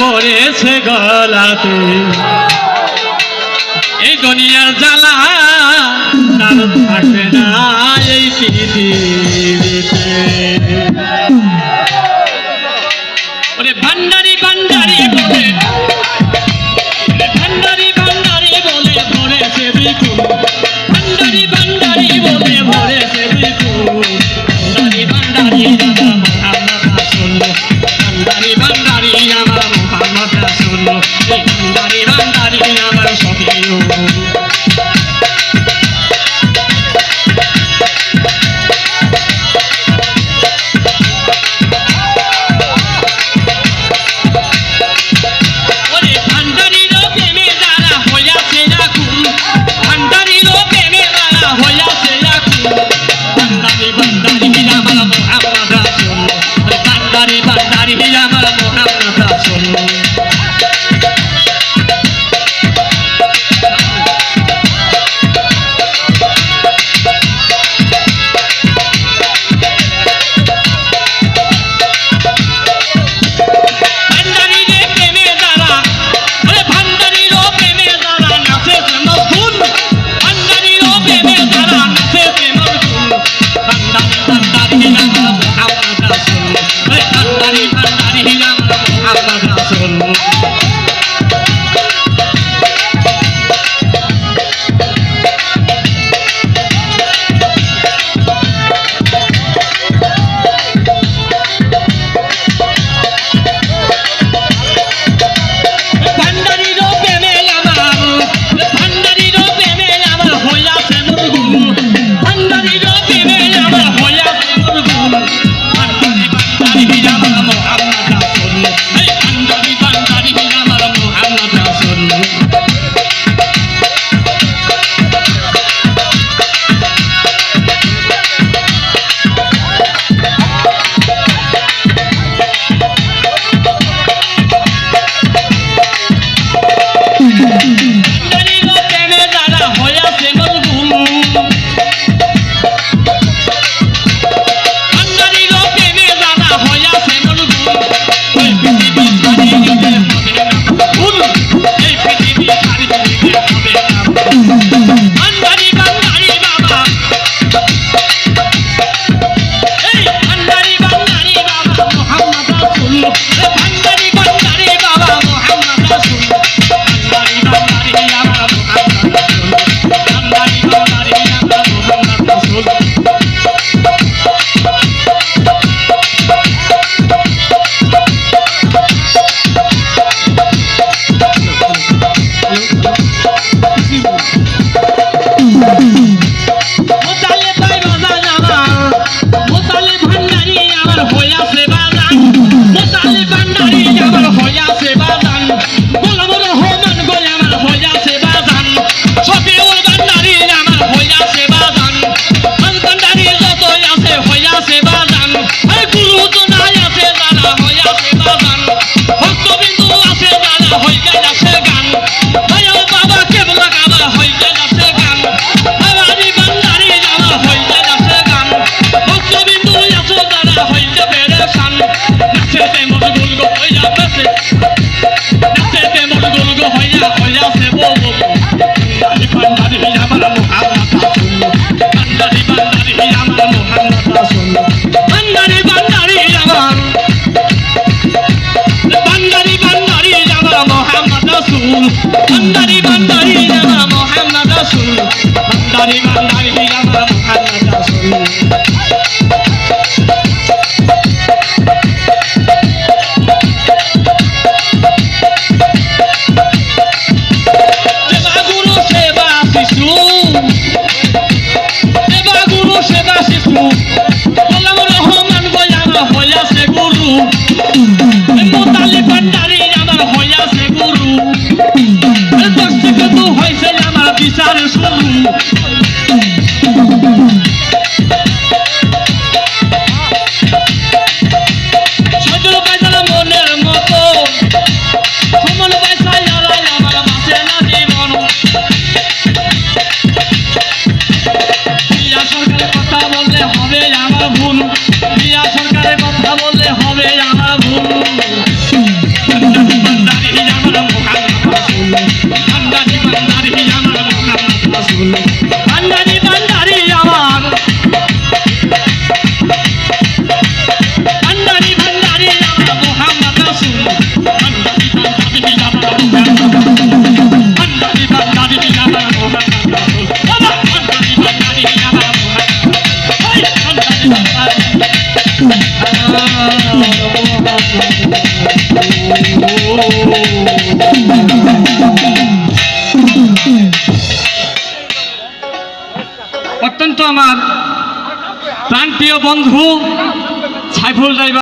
পড়েছে গলাতে। এই দুনিয়ার জ্বালা তার থাকে না এই পৃথিবীতে। ওরে ভান্ডারি ভান্ডারি Música আমার প্রাণপ্রিয় বন্ধু সাইফুল ড্রাইভার।